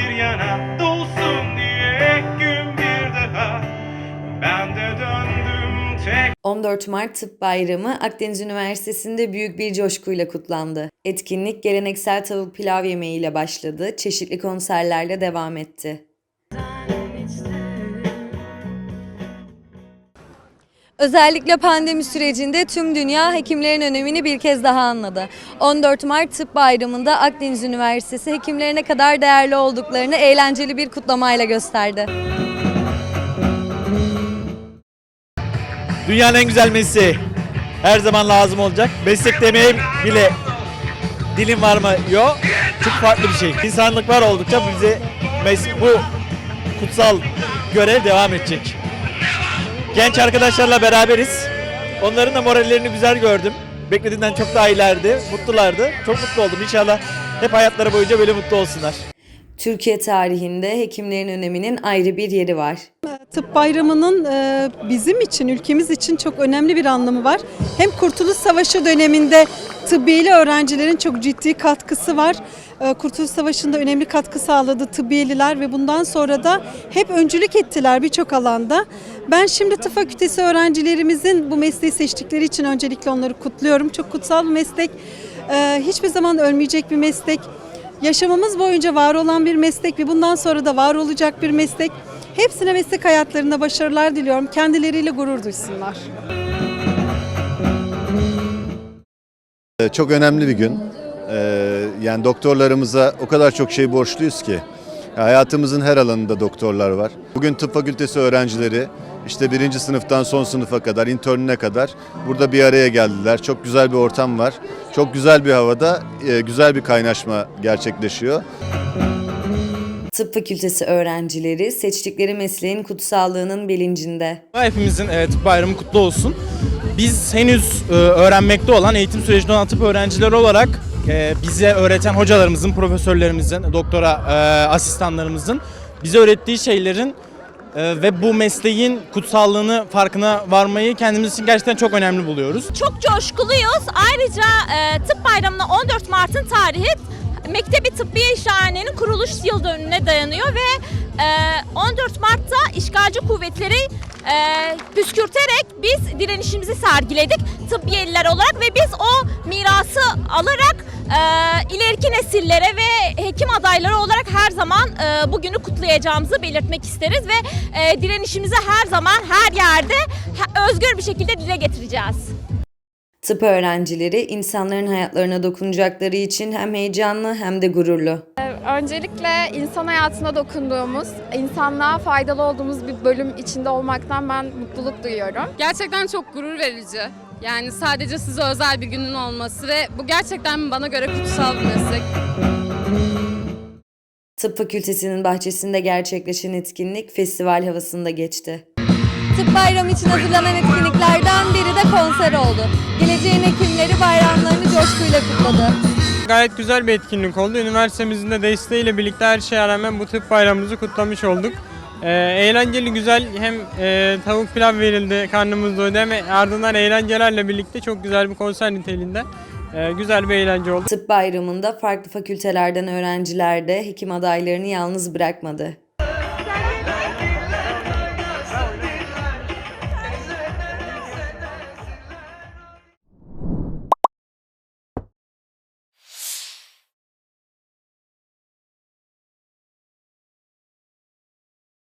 bir yana dolsun diye gün bir daha Ben de döndüm tek 14 Mart Tıp Bayramı Akdeniz Üniversitesi'nde büyük bir coşkuyla kutlandı. Etkinlik geleneksel tavuk pilav yemeğiyle başladı, çeşitli konserlerle devam etti. Özellikle pandemi sürecinde tüm dünya hekimlerin önemini bir kez daha anladı. 14 Mart Tıp Bayramı'nda Akdeniz Üniversitesi hekimlere ne kadar değerli olduklarını eğlenceli bir kutlamayla gösterdi. Dünyanın en güzel mesleği. Her zaman lazım olacak. Meslek demeye bile dilim var mı? Yok. Çok farklı bir şey. İnsanlık var oldukça bize bu kutsal görev devam edecek. Genç arkadaşlarla beraberiz. Onların da morallerini güzel gördüm. Beklediğimden çok daha iyilerdi. Mutlulardı. Çok mutlu oldum. İnşallah hep hayatları boyunca böyle mutlu olsunlar. Türkiye tarihinde hekimlerin öneminin ayrı bir yeri var. Tıp Bayramı'nın e, bizim için, ülkemiz için çok önemli bir anlamı var. Hem Kurtuluş Savaşı döneminde tıbbiyeli öğrencilerin çok ciddi katkısı var. E, Kurtuluş Savaşı'nda önemli katkı sağladı tıbbiyeliler ve bundan sonra da hep öncülük ettiler birçok alanda. Ben şimdi tıp fakültesi öğrencilerimizin bu mesleği seçtikleri için öncelikle onları kutluyorum. Çok kutsal bir meslek, E, hiçbir zaman ölmeyecek bir meslek. Yaşamamız boyunca var olan bir meslek ve bundan sonra da var olacak bir meslek. Hepsine meslek hayatlarında başarılar diliyorum. Kendileriyle gurur duysunlar. Ee, Çok önemli bir gün. Yani doktorlarımıza o kadar çok şey borçluyuz ki. Hayatımızın her alanında doktorlar var. Bugün tıp fakültesi öğrencileri işte birinci sınıftan son sınıfa kadar, internüne kadar burada bir araya geldiler. Çok güzel bir ortam var. Çok güzel bir havada e, güzel bir kaynaşma gerçekleşiyor. Tıp fakültesi öğrencileri seçtikleri mesleğin kutsallığının bilincinde. Hepimizin evet bayramı kutlu olsun. Biz henüz e, öğrenmekte olan, eğitim sürecinde olan tıp öğrencileri olarak e, bize öğreten hocalarımızın, profesörlerimizin, doktora e, asistanlarımızın bize öğrettiği şeylerin e, ve bu mesleğin kutsallığını farkına varmayı kendimiz için gerçekten çok önemli buluyoruz. Çok coşkuluyuz. Ayrıca e, Tıp Bayramı'na 14 Mart'ın tarihi Mektebi Tıbbiye İşhane'nin kuruluş yıl dönümüne dayanıyor ve e, 14 Mart'ta işgalci kuvvetleri e, püskürterek biz direnişimizi sergiledik tıbbiyeliler olarak ve biz o mirası alarak e, ileriki nesillere ve hekim adayları olarak her zaman e, bugünü kutlayacağımızı belirtmek isteriz ve e, direnişimizi her zaman her yerde özgür bir şekilde dile getireceğiz. Tıp öğrencileri insanların hayatlarına dokunacakları için hem heyecanlı hem de gururlu. Öncelikle insan hayatına dokunduğumuz, insanlığa faydalı olduğumuz bir bölüm içinde olmaktan ben mutluluk duyuyorum. Gerçekten çok gurur verici. Yani sadece size özel bir günün olması ve bu gerçekten bana göre kutsal bir meslek. Tıp fakültesinin bahçesinde gerçekleşen etkinlik festival havasında geçti. Tıp bayramı için hazırlanan etkinliklerden biri de konser oldu. Geleceğin hekimleri bayramlarını coşkuyla kutladı. Gayet güzel bir etkinlik oldu. Üniversitemizin de desteğiyle birlikte her şeye rağmen bu tıp bayramımızı kutlamış olduk. Ee, eğlenceli güzel hem e, tavuk pilav verildi karnımız doydu hem ardından eğlencelerle birlikte çok güzel bir konser niteliğinde e, güzel bir eğlence oldu. Tıp bayramında farklı fakültelerden öğrenciler de hekim adaylarını yalnız bırakmadı.